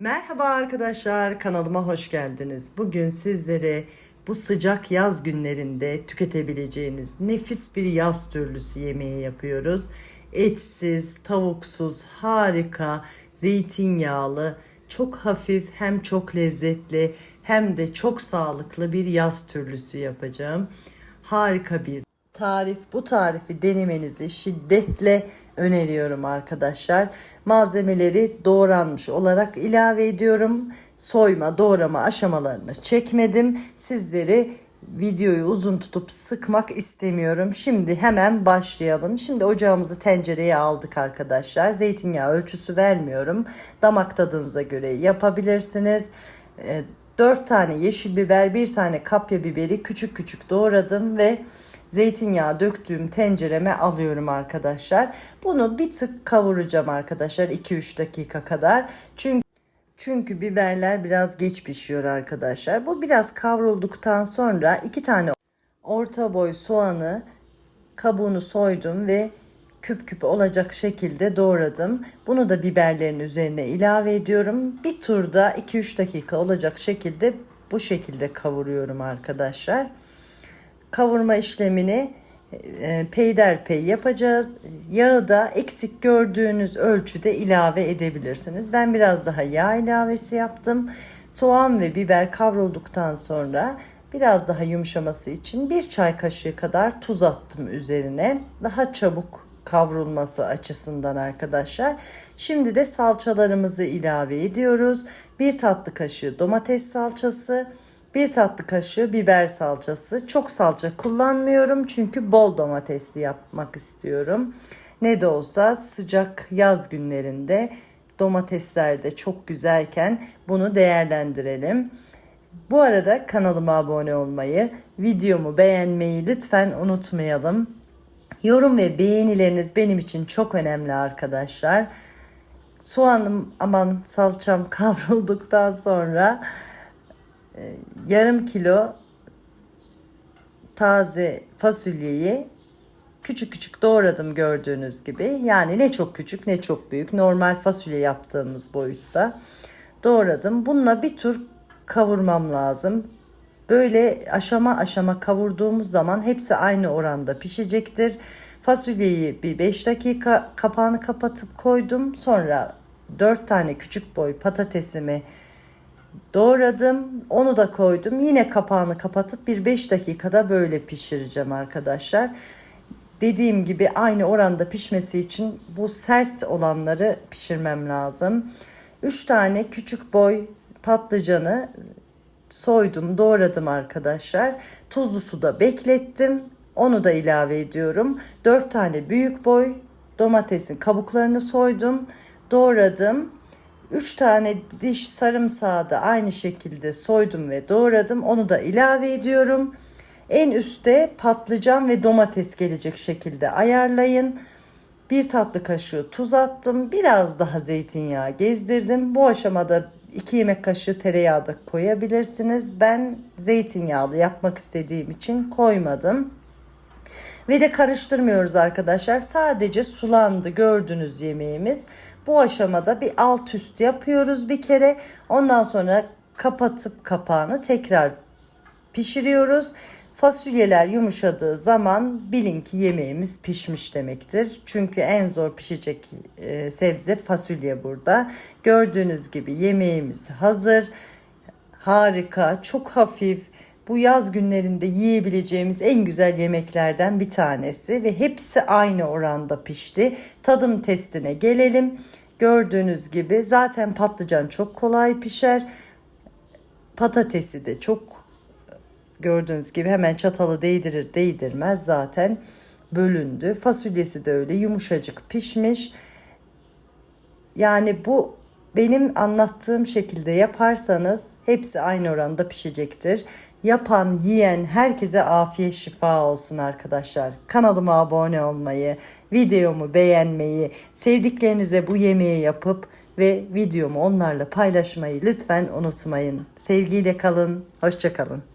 Merhaba arkadaşlar, kanalıma hoş geldiniz. Bugün sizlere bu sıcak yaz günlerinde tüketebileceğiniz nefis bir yaz türlüsü yemeği yapıyoruz. Etsiz, tavuksuz, harika, zeytinyağlı, çok hafif hem çok lezzetli hem de çok sağlıklı bir yaz türlüsü yapacağım. Harika bir tarif. Bu tarifi denemenizi şiddetle öneriyorum arkadaşlar. Malzemeleri doğranmış olarak ilave ediyorum. Soyma, doğrama aşamalarını çekmedim. Sizleri videoyu uzun tutup sıkmak istemiyorum. Şimdi hemen başlayalım. Şimdi ocağımızı tencereye aldık arkadaşlar. Zeytinyağı ölçüsü vermiyorum. Damak tadınıza göre yapabilirsiniz. E, 4 tane yeşil biber, 1 tane kapya biberi küçük küçük doğradım ve zeytinyağı döktüğüm tencereme alıyorum arkadaşlar. Bunu bir tık kavuracağım arkadaşlar 2-3 dakika kadar. Çünkü çünkü biberler biraz geç pişiyor arkadaşlar. Bu biraz kavrulduktan sonra 2 tane orta boy soğanı kabuğunu soydum ve küp küp olacak şekilde doğradım. Bunu da biberlerin üzerine ilave ediyorum. Bir turda 2-3 dakika olacak şekilde bu şekilde kavuruyorum arkadaşlar. Kavurma işlemini e, peyderpey yapacağız. Yağı da eksik gördüğünüz ölçüde ilave edebilirsiniz. Ben biraz daha yağ ilavesi yaptım. Soğan ve biber kavrulduktan sonra biraz daha yumuşaması için bir çay kaşığı kadar tuz attım üzerine. Daha çabuk kavrulması açısından arkadaşlar. Şimdi de salçalarımızı ilave ediyoruz. Bir tatlı kaşığı domates salçası, bir tatlı kaşığı biber salçası. Çok salça kullanmıyorum çünkü bol domatesli yapmak istiyorum. Ne de olsa sıcak yaz günlerinde domatesler de çok güzelken bunu değerlendirelim. Bu arada kanalıma abone olmayı, videomu beğenmeyi lütfen unutmayalım. Yorum ve beğenileriniz benim için çok önemli arkadaşlar. Soğanım aman salçam kavrulduktan sonra e, yarım kilo taze fasulyeyi küçük küçük doğradım gördüğünüz gibi. Yani ne çok küçük ne çok büyük. Normal fasulye yaptığımız boyutta doğradım. Bununla bir tur kavurmam lazım. Böyle aşama aşama kavurduğumuz zaman hepsi aynı oranda pişecektir. Fasulyeyi bir 5 dakika kapağını kapatıp koydum. Sonra 4 tane küçük boy patatesimi doğradım. Onu da koydum. Yine kapağını kapatıp bir 5 dakikada böyle pişireceğim arkadaşlar. Dediğim gibi aynı oranda pişmesi için bu sert olanları pişirmem lazım. 3 tane küçük boy patlıcanı soydum, doğradım arkadaşlar. Tuzlu suda beklettim. Onu da ilave ediyorum. 4 tane büyük boy domatesin kabuklarını soydum, doğradım. 3 tane diş sarımsağı da aynı şekilde soydum ve doğradım. Onu da ilave ediyorum. En üstte patlıcan ve domates gelecek şekilde ayarlayın. Bir tatlı kaşığı tuz attım. Biraz daha zeytinyağı gezdirdim. Bu aşamada 2 yemek kaşığı tereyağı da koyabilirsiniz. Ben zeytinyağlı yapmak istediğim için koymadım. Ve de karıştırmıyoruz arkadaşlar. Sadece sulandı gördüğünüz yemeğimiz. Bu aşamada bir alt üst yapıyoruz bir kere. Ondan sonra kapatıp kapağını tekrar pişiriyoruz. Fasulyeler yumuşadığı zaman bilin ki yemeğimiz pişmiş demektir. Çünkü en zor pişecek e, sebze fasulye burada. Gördüğünüz gibi yemeğimiz hazır. Harika, çok hafif. Bu yaz günlerinde yiyebileceğimiz en güzel yemeklerden bir tanesi ve hepsi aynı oranda pişti. Tadım testine gelelim. Gördüğünüz gibi zaten patlıcan çok kolay pişer. Patatesi de çok Gördüğünüz gibi hemen çatalı değdirir değdirmez zaten bölündü. Fasulyesi de öyle yumuşacık pişmiş. Yani bu benim anlattığım şekilde yaparsanız hepsi aynı oranda pişecektir. Yapan, yiyen herkese afiyet şifa olsun arkadaşlar. Kanalıma abone olmayı, videomu beğenmeyi, sevdiklerinize bu yemeği yapıp ve videomu onlarla paylaşmayı lütfen unutmayın. Sevgiyle kalın, hoşçakalın.